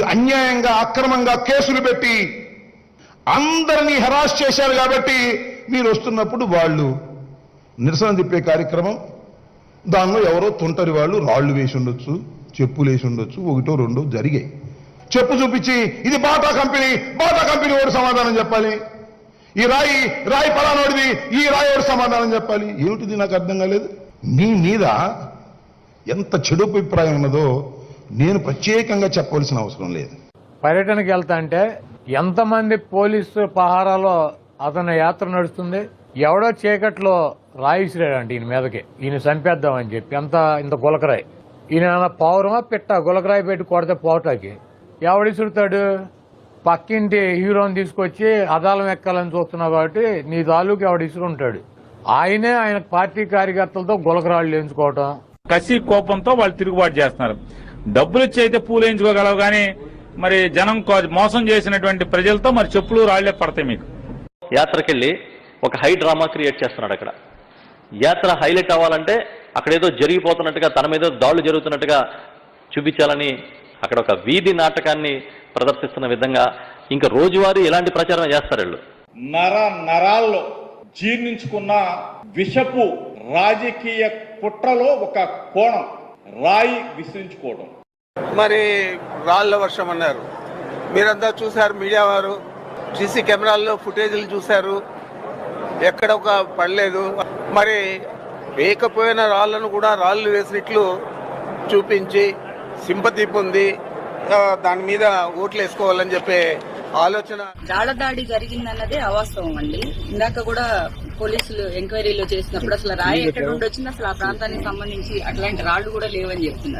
మీరు అన్యాయంగా అక్రమంగా కేసులు పెట్టి అందరినీ హరాస్ చేశారు కాబట్టి మీరు వస్తున్నప్పుడు వాళ్ళు నిరసన తిప్పే కార్యక్రమం. దానిలో ఎవరో తుంటరి వాళ్ళు రాళ్ళు వేసి ఉండొచ్చు చెప్పులు వేసి ఉండొచ్చు ఒకటో రెండో జరిగాయి. చెప్పు చూపించి ఇది బాటా కంపెనీ బాటా కంపెనీ వాడు సమాధానం చెప్పాలి. ఈ రాయి రాయి పలానోడిది ఈ రాయి ఓడి సమాధానం చెప్పాలి. ఏమిటిది నాకు అర్థం కాలేదు? మీ మీద ఎంత చెడు అభిప్రాయం ఉన్నదో నేను ప్రత్యేకంగా చెప్పవలసిన అవసరం లేదు. పర్యటనకి వెళ్తా అంటే ఎంతమంది పోలీసు పహారాలో అతని యాత్ర నడుస్తుంది ఎవడో చీకట్లో రాయిసిరాడంట ఈయన మీదకి. ఈయన చంపేద్దామని చెప్పి ఎంత ఇంత గులకరాయి. ఈయన పౌరమా పిట్ట? గులకరాయి పెట్టి కొడితే పోటాకి ఎవడిసురుతాడు పక్కింటి హీరోని తీసుకొచ్చి అదాలం ఎక్కాలని చూస్తున్నావు కాబట్టి నీ తాలూకు ఎవడు ఇసురుంటాడు? ఆయనే ఆయన పార్టీ కార్యకర్తలతో గులకరాళ్ళు ఎంచుకోవటం కసి కోపంతో వాళ్ళు తిరుగుబాటు చేస్తున్నారు. డబ్బులు ఇచ్చి అయితే పూలు వేయించుకోగలవు కానీ మరి జనం మోసం చేసినటువంటి ప్రజలతో మరి చెప్పులు రాళ్ళే పడతాయి మీకు. యాత్రకెళ్ళి ఒక హై డ్రామా క్రియేట్ చేస్తున్నాడు అక్కడ. యాత్ర హైలైట్ అవ్వాలంటే అక్కడ ఏదో జరిగిపోతున్నట్టుగా తన మీద దాడులు జరుగుతున్నట్టుగా చూపించాలని అక్కడ ఒక వీధి నాటకాన్ని ప్రదర్శిస్తున్న విధంగా ఇంకా రోజువారీ ఎలాంటి ప్రచారం చేస్తారు వీళ్ళు. నర నరాల్లో జీర్ణించుకున్న విషపు రాజకీయ కుట్రలో ఒక కోణం రాయి విసిరించుకోవడం మరి రాళ్ళ వర్షం అన్నారు. మీరంతా చూశారు మీడియా వారు. సీసీ కెమెరాల్లో ఫుటేజీలు చూశారు. ఎక్కడ ఒక పడలేదు. మరి వేయకపోయిన రాళ్ళను కూడా రాళ్ళు వేసినట్లు చూపించి సింపతి పొంది దాని మీద ఓట్లు వేసుకోవాలని చెప్పే ఆలోచన. దాడి జరిగిందన్నదే అవాస్తవం అండి. ఇందాక కూడా పోలీసులు ఎంక్వైరీలో చేసినప్పుడు అసలు రాయి ఎక్కడ నుండి వచ్చింది అసలు ఆ ప్రాంతానికి సంబంధించి అట్లాంటి రాళ్ళు కూడా లేవని చెప్తున్నారు.